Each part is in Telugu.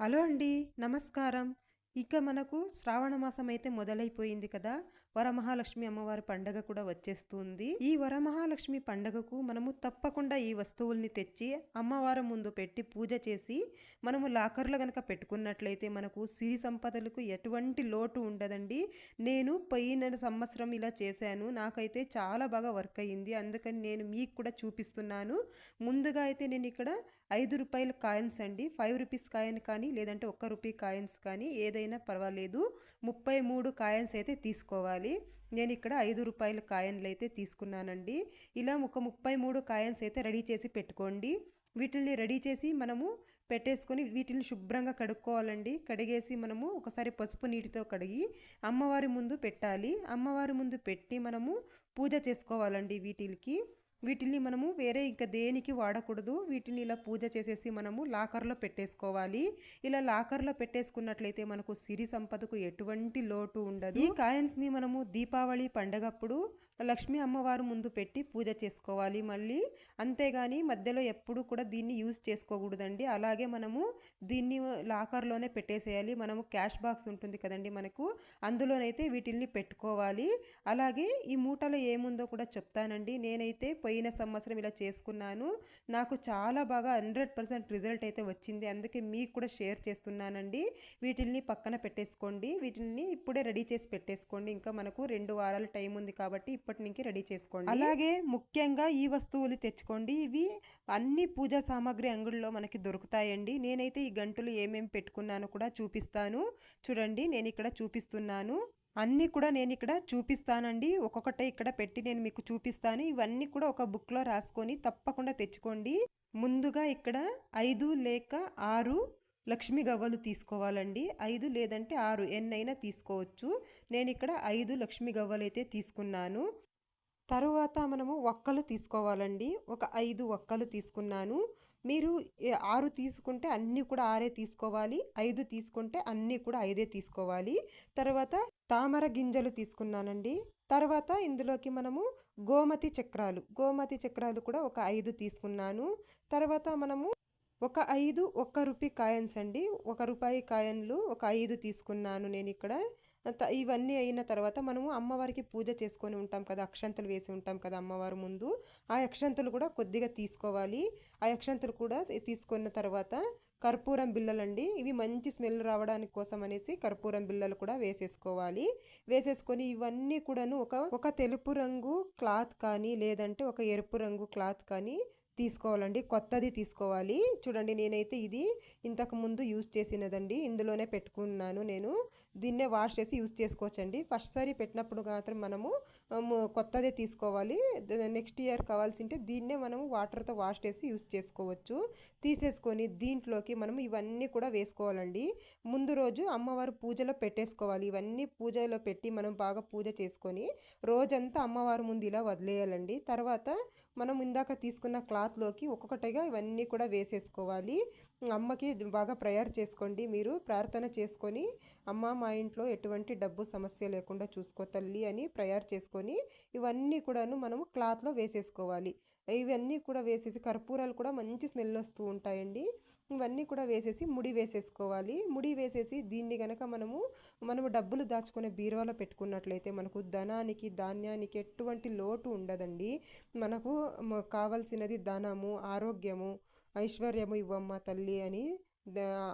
హలో అండి నమస్కారం. ఇక మనకు శ్రావణ మాసం అయితే మొదలైపోయింది కదా. వరమహాలక్ష్మి అమ్మవారి పండగ కూడా వచ్చేస్తుంది. ఈ వరమహాలక్ష్మి పండగకు మనము తప్పకుండా ఈ వస్తువుల్ని తెచ్చి అమ్మవారి ముందు పెట్టి పూజ చేసి మనము లాకర్లో గనక పెట్టుకున్నట్లయితే మనకు సిరి సంపదలకు ఎటువంటి లోటు ఉండదండి. నేను పోయిన సంవత్సరం ఇలా చేశాను. నాకైతే చాలా బాగా వర్క్ అయ్యింది అందుకని నేను మీకు కూడా చూపిస్తున్నాను. ముందుగా అయితే నేను ఇక్కడ ఐదు రూపాయల కాయిన్స్ అండి. ఫైవ్ రూపీస్ కాయిన్ కానీ లేదంటే ఒక్క రూపీ కాయిన్స్ కానీ ఏదైనా పర్వాలేదు. ముప్పై మూడు కాయిన్స్ అయితే తీసుకోవాలి. నేను ఇక్కడ ఐదు రూపాయల కాయిన్లు అయితే తీసుకున్నానండి. ఇలా ఒక ముప్పై మూడు కాయిన్స్ అయితే రెడీ చేసి పెట్టుకోండి. వీటిని రెడీ చేసి మనము పెట్టేసుకొని వీటిని శుభ్రంగా కడుక్కోవాలండి. కడిగేసి మనము ఒకసారి పసుపు నీటితో కడిగి అమ్మవారి ముందు పెట్టాలి. అమ్మవారి ముందు పెట్టి మనము పూజ చేసుకోవాలండి వీటికి వీటిని మనము వేరే ఇంకా దేనికి వాడకూడదు. వీటిని ఇలా పూజ చేసేసి మనము లాకర్లో పెట్టేసుకోవాలి. ఇలా లాకర్లో పెట్టేసుకున్నట్లయితే మనకు సిరి సంపదకు ఎటువంటి లోటు ఉండదు. ఈ కాయిన్స్ని మనము దీపావళి పండగప్పుడు లక్ష్మీ అమ్మవారు ముందు పెట్టి పూజ చేసుకోవాలి మళ్ళీ. అంతేగాని మధ్యలో ఎప్పుడు కూడా దీన్ని యూజ్ చేసుకోకూడదండి. అలాగే మనము దీన్ని లాకర్లోనే పెట్టేసేయాలి. మనము క్యాష్ బాక్స్ ఉంటుంది కదండి మనకు. అందులోనైతే వీటిల్ని పెట్టుకోవాలి. అలాగే ఈ మూటలో ఏముందో కూడా చెప్తానండి. నేనైతే పోయిన సంవత్సరం ఇలా చేసుకున్నాను. నాకు చాలా బాగా హండ్రెడ్ పర్సెంట్ రిజల్ట్ అయితే వచ్చింది. అందుకే మీకు కూడా షేర్ చేస్తున్నానండి. వీటిల్ని పక్కన పెట్టేసుకోండి. వీటిని ఇప్పుడే రెడీ చేసి పెట్టేసుకోండి. ఇంకా మనకు రెండు వారాల టైం ఉంది కాబట్టి ఇప్పటి నుంచి రెడీ చేసుకోండి. అలాగే ముఖ్యంగా ఈ వస్తువులు తెచ్చుకోండి. ఇవి అన్ని పూజా సామాగ్రి అంగుడిలో మనకి దొరుకుతాయండి. నేనైతే ఈ గంటలు ఏమేమి పెట్టుకున్నానో కూడా చూపిస్తాను. చూడండి నేను ఇక్కడ చూపిస్తున్నాను. అన్నీ కూడా నేను ఇక్కడ చూపిస్తానండి. ఒక్కొక్కటే ఇక్కడ పెట్టి నేను మీకు చూపిస్తాను. ఇవన్నీ కూడా ఒక బుక్లో రాసుకొని తప్పకుండా తెచ్చుకోండి. ముందుగా ఇక్కడ ఐదు లేక ఆరు లక్ష్మీ గవ్వలు తీసుకోవాలండి. ఐదు లేదంటే ఆరు ఎన్నైనా తీసుకోవచ్చు. నేను ఇక్కడ ఐదు లక్ష్మీ గవ్వలు అయితే తీసుకున్నాను. తరువాత మనము ఒక్కలు తీసుకోవాలండి. ఒక ఐదు ఒక్కలు తీసుకున్నాను. మీరు ఆరు తీసుకుంటే అన్నీ కూడా ఆరే తీసుకోవాలి. ఐదు తీసుకుంటే అన్నీ కూడా ఐదే తీసుకోవాలి. తర్వాత తామర గింజలు తీసుకున్నానండి. తర్వాత ఇందులోకి మనము గోమతి చక్రాలు గోమతి చక్రాలు కూడా ఒక ఐదు తీసుకున్నాను. తర్వాత మనము ఒక ఐదు ఒక్క రూపాయి కాయన్స్ అండి. ఒక రూపాయి కాయన్లు ఒక ఐదు తీసుకున్నాను నేను ఇక్కడ. ఇవన్నీ అయిన తర్వాత మనము అమ్మవారికి పూజ చేసుకొని ఉంటాం కదా అక్షంతలు వేసి ఉంటాం కదా అమ్మవారి ముందు. ఆ అక్షంతలు కూడా కొద్దిగా తీసుకోవాలి. ఆ అక్షంతలు కూడా తీసుకున్న తర్వాత కర్పూరం బిళ్ళలండి ఇవి మంచి స్మెల్ రావడానికి కోసం అనేసి కర్పూరం బిళ్ళలు కూడా వేసేసుకోవాలి. వేసేసుకొని ఇవన్నీ కూడాను ఒక ఒక తెలుపు రంగు క్లాత్ కానీ లేదంటే ఒక ఎరుపు రంగు క్లాత్ కానీ తీసుకోవాలండి. కొత్తది తీసుకోవాలి. చూడండి నేనైతే ఇది ఇంతకు ముందు యూజ్ చేసినదండి. ఇందులోనే పెట్టుకున్నాను నేను. దీన్నే వాష్ చేసి యూజ్ చేసుకోవచ్చండి. ఫస్ట్ సారి పెట్టినప్పుడు మాత్రం మనము కొత్తదే తీసుకోవాలి. నెక్స్ట్ ఇయర్ కావాల్సింటే దీన్నే మనము వాటర్తో వాష్ చేసి యూజ్ చేసుకోవచ్చు. తీసేసుకొని దీంట్లోకి మనం ఇవన్నీ కూడా వేసుకోవాలండి. ముందు రోజు అమ్మవారు పూజలో పెట్టేసుకోవాలి. ఇవన్నీ పూజలో పెట్టి మనం బాగా పూజ చేసుకొని రోజంతా అమ్మవారి ముందు ఇలా వదిలేయాలండి. తర్వాత మనం ఇందాక తీసుకున్న క్లాత్లోకి ఒక్కొక్కటిగా ఇవన్నీ కూడా వేసేసుకోవాలి. అమ్మకి బాగా ప్రేయర్ చేసుకోండి మీరు. ప్రార్థన చేసుకొని అమ్మ మా ఇంట్లో ఎటువంటి డబ్బు సమస్య లేకుండా చూసుకో తల్లి అని ప్రేయర్ చేసుకొని ఇవన్నీ కూడాను మనము క్లాత్లో వేసేసుకోవాలి. ఇవన్నీ కూడా వేసేసి కర్పూరాలు కూడా మంచి స్మెల్ వస్తూ ఉంటాయండి. ఇవన్నీ కూడా వేసేసి ముడి వేసేసుకోవాలి. ముడి వేసేసి దీన్ని కనుక మనము మనము డబ్బులు దాచుకునే బీరువాలో పెట్టుకున్నట్లయితే మనకు ధనానికి ధాన్యానికి ఎటువంటి లోటు ఉండదండి. మనకు కావలసినది ధనము ఆరోగ్యము ఐశ్వర్యము ఇవ్వమ్మ తల్లి అని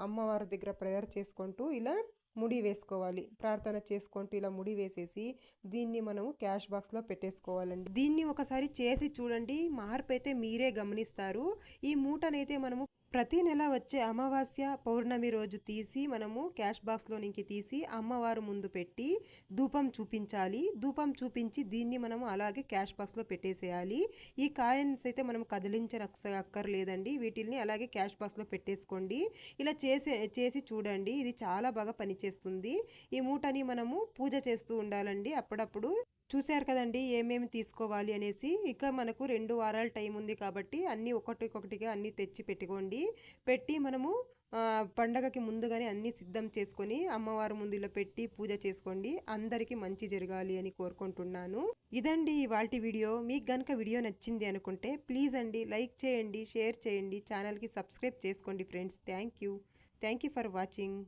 అమ్మవారి దగ్గర ప్రేయర్ చేసుకుంటూ ఇలా ముడి వేసుకోవాలి. ప్రార్థన చేసుకుంటూ ఇలా ముడి వేసేసి దీన్ని మనము క్యాష్ బాక్స్లో పెట్టేసుకోవాలండి. దీన్ని ఒకసారి చేసి చూడండి. మార్పు అయితే మీరే గమనిస్తారు. ఈ మూటనైతే మనము ప్రతి నెల వచ్చే అమావాస్య పౌర్ణమి రోజు తీసి మనము క్యాష్ బాక్స్లో నుంచి తీసి అమ్మవారు ముందు పెట్టి ధూపం చూపించాలి. ధూపం చూపించి దీన్ని మనము అలాగే క్యాష్ బాక్స్లో పెట్టేసేయాలి. ఈ కాయిన్స్ అయితే మనం కదిలించని అక్కర్లేదండి. వీటిల్ని అలాగే క్యాష్ బాక్స్లో పెట్టేసుకోండి. ఇలా చేసే చేసి చూడండి. ఇది చాలా బాగా పనిచేస్తుంది. ఈ మూటని మనము పూజ చేస్తూ ఉండాలండి అప్పుడప్పుడు. చూశారు కదండి ఏమేమి తీసుకోవాలి అనేసి. ఇక మనకు రెండు వారాల టైం ఉంది కాబట్టి అన్నీ ఒకటికొకటిగా అన్నీ తెచ్చి పెట్టుకోండి. పెట్టి మనము పండగకి ముందుగానే అన్నీ సిద్ధం చేసుకొని అమ్మవారి ముందులో పెట్టి పూజ చేసుకోండి. అందరికీ మంచి జరగాలి అని కోరుకుంటున్నాను. ఇదండి ఇవాళ వీడియో. మీకు గనక వీడియో నచ్చింది అనుకుంటే ప్లీజ్ అండి లైక్ చేయండి షేర్ చేయండి. ఛానల్కి సబ్స్క్రైబ్ చేసుకోండి friends. Thank thank you for watching.